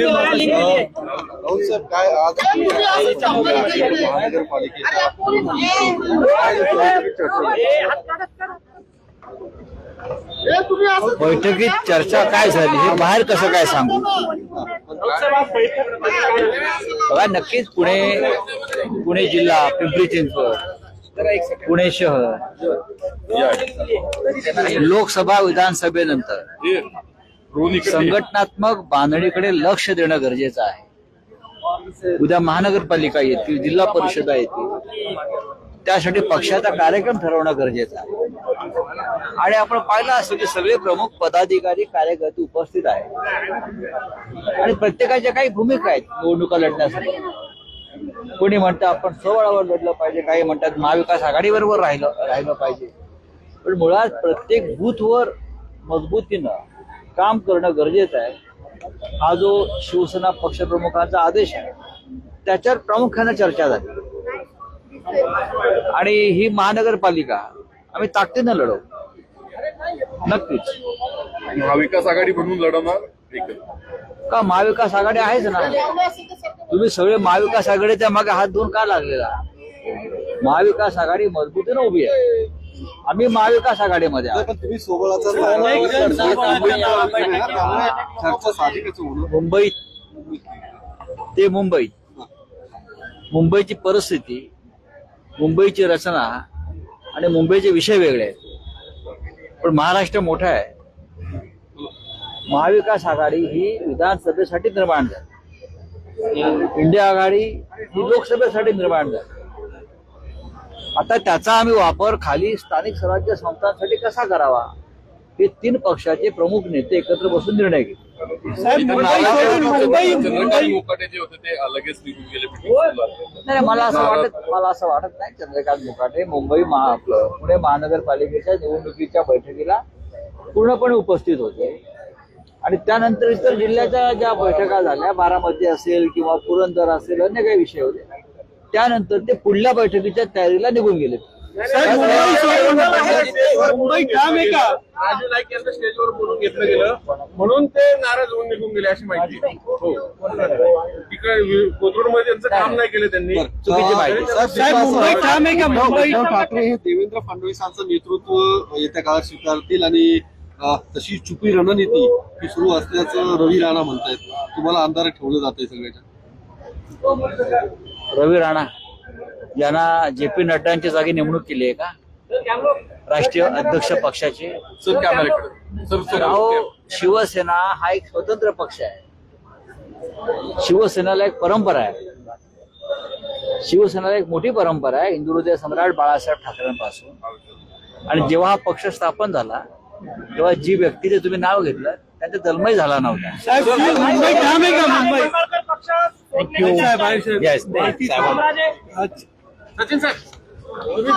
राऊत साहेब काय आज महानगरपालिकेच्या बैठकीत चर्चा काय झाली? हे बाहेर कसं काय सांगू? बघा नक्कीच पुणे पुणे जिल्हा पिंपरी चिंचवड पुणे शहर लोकसभा विधानसभेनंतर संघटनात्मक बांधणीकडे लक्ष देणं गरजेचं आहे. उद्या महानगरपालिका येतील जिल्हा परिषदा येतील त्यासाठी पक्षाचा कार्यक्रम ठरवणं गरजेचं आहे. आणि आपण पाहिलं असतो की सगळे प्रमुख पदाधिकारी कार्यकर्ते उपस्थित आहेत. आणि प्रत्येकाच्या काही भूमिका आहेत निवडणुका लढण्यासाठी. कोणी म्हणतं आपण सोहळावर लढलं पाहिजे काही म्हणतात महाविकास आघाडीबरोबर राहिलं राहिलं पाहिजे. पण मुळात प्रत्येक बूथवर मजबूतीनं काम करणं गरजेचं आहे. हा जो शिवसेना पक्षप्रमुखांचा आदेश आहे त्याच्यावर प्रामुख्यानं चर्चा झाली. आणि ही महानगरपालिका आम्ही ताकदीनं लढवू. नक्कीच. महाविकास आघाडी म्हणून लढवणार? का महाविकास आघाडी आहेच ना. तुम्ही सगळे महाविकास आघाडीच्या मागे हात धुवून का लागलेला? महाविकास आघाडी मजबूतीनं उभी आहे. आम्ही महाविकास आघाडीमध्ये आहोत. पण तुम्ही सोबळाचा चर्चा साधी कसं होणं. मुंबईत. ते मुंबईत. मुंबईची परिस्थिती मुंबईची रचना आणि मुंबईचे विषय वेगळे आहेत. पण महाराष्ट्र मोठा आहे. महाविकास आघाडी ही विधानसभेसाठी निर्माण झाली. इंडिया आघाडी ही लोकसभेसाठी निर्माण झाली. आता त्याचा आम्ही वापर खाली स्थानिक स्वराज्य संस्थांसाठी कसा करावा? हे तीन पक्षाचे प्रमुख नेते एकत्र बसून निर्णय घेतले. चंद्रकांत मोकाटे जे होते ते लगेच निघून गेले पिठोरीला. नाही मला असं वाटत मला असं वाटत नाही चंद्रकांत मुकाटे मुंबई महा पुणे महानगरपालिकेच्या निवडणुकीच्या बैठकीला पूर्णपणे उपस्थित होते. आणि त्यानंतर इतर जिल्ह्याच्या ज्या बैठका झाल्या बारामती असेल किंवा पुरंदर असेल अन्य काही विषय होते. त्यानंतर ते पुढल्या बैठकीच्या तयारीला निघून गेले. मुंबई आहे का? राजू नाईक यांना स्टेजवर बोलून घेतलं गेलं. म्हणून ते नाराज होऊन निघून गेले अशी माहिती. आहे. हो. तिकडे कोथरूडमध्ये त्यांचं काम नाही केलं त्यांनी. चुकीची माहिती. साहेब, मुंबई ठाम आहे का? मुंबई आहे? ठाकरे हे देवेंद्र फडणवीसांचं नेतृत्व येत्या काळात स्वीकारतील आणि तशी चुपी रणनीती ही सुरू असल्याचं रवी राणा म्हणतायत. तुम्हाला आमदार ठेवलं जातंय सगळ्याच्या रवी राणा यांना जे पी नड्डांच्या जागी नेमणूक केली आहे का? राष्ट्रीय अध्यक्ष पक्षाचे. सर कॅमेऱ्याकडे सर सर अहो शिवसेना हा एक स्वतंत्र पक्ष आहे. शिवसेनेला एक परंपरा आहे. शिवसेनेला एक मोठी परंपरा आहे हिंदुहृदय सम्राट बाळासाहेब ठाकरेंपासून. आणि जेव्हा हा पक्ष स्थापन झाला तेव्हा जी व्यक्तीचे तुम्ही नाव घेतलं त्यांचा जन्मही झाला नव्हता साहेब मुंबई ठाम आहे का मुंबई थँक्यू. अच्छा. सचिन साहेब तुम्ही